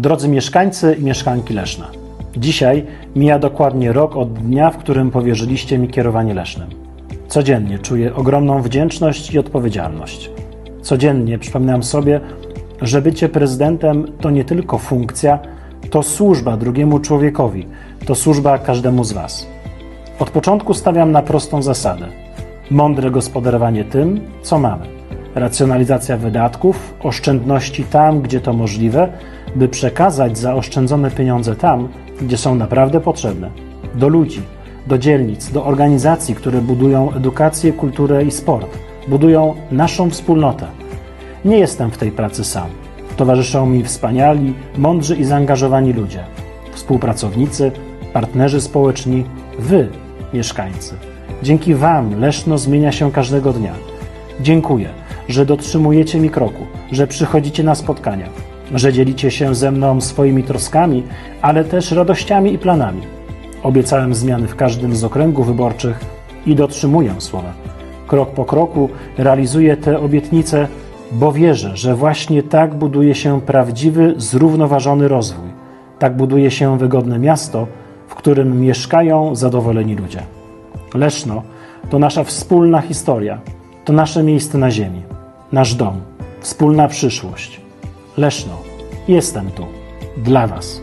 Drodzy mieszkańcy i mieszkanki Leszna, dzisiaj mija dokładnie rok od dnia, w którym powierzyliście mi kierowanie Lesznem. Codziennie czuję ogromną wdzięczność i odpowiedzialność. Codziennie przypominam sobie, że bycie prezydentem to nie tylko funkcja, to służba drugiemu człowiekowi, to służba każdemu z Was. Od początku stawiam na prostą zasadę: mądre gospodarowanie tym, co mamy, racjonalizacja wydatków, oszczędności tam, gdzie to możliwe, by przekazać zaoszczędzone pieniądze tam, gdzie są naprawdę potrzebne do ludzi, do dzielnic, do organizacji, które budują edukację, kulturę i sport, budują naszą wspólnotę. Nie jestem w tej pracy sam. Towarzyszą mi wspaniali, mądrzy i zaangażowani ludzie, współpracownicy, partnerzy społeczni, wy, mieszkańcy. Dzięki Wam Leszno zmienia się każdego dnia. Dziękuję, że dotrzymujecie mi kroku, że przychodzicie na spotkania, że dzielicie się ze mną swoimi troskami, ale też radościami i planami. Obiecałem zmiany w każdym z okręgów wyborczych i dotrzymuję słowa. Krok po kroku realizuję te obietnice, bo wierzę, że właśnie tak buduje się prawdziwy, zrównoważony rozwój. Tak buduje się wygodne miasto, w którym mieszkają zadowoleni ludzie. Leszno to nasza wspólna historia, to nasze miejsce na ziemi, nasz dom, wspólna przyszłość. Leszno, jestem tu dla Was.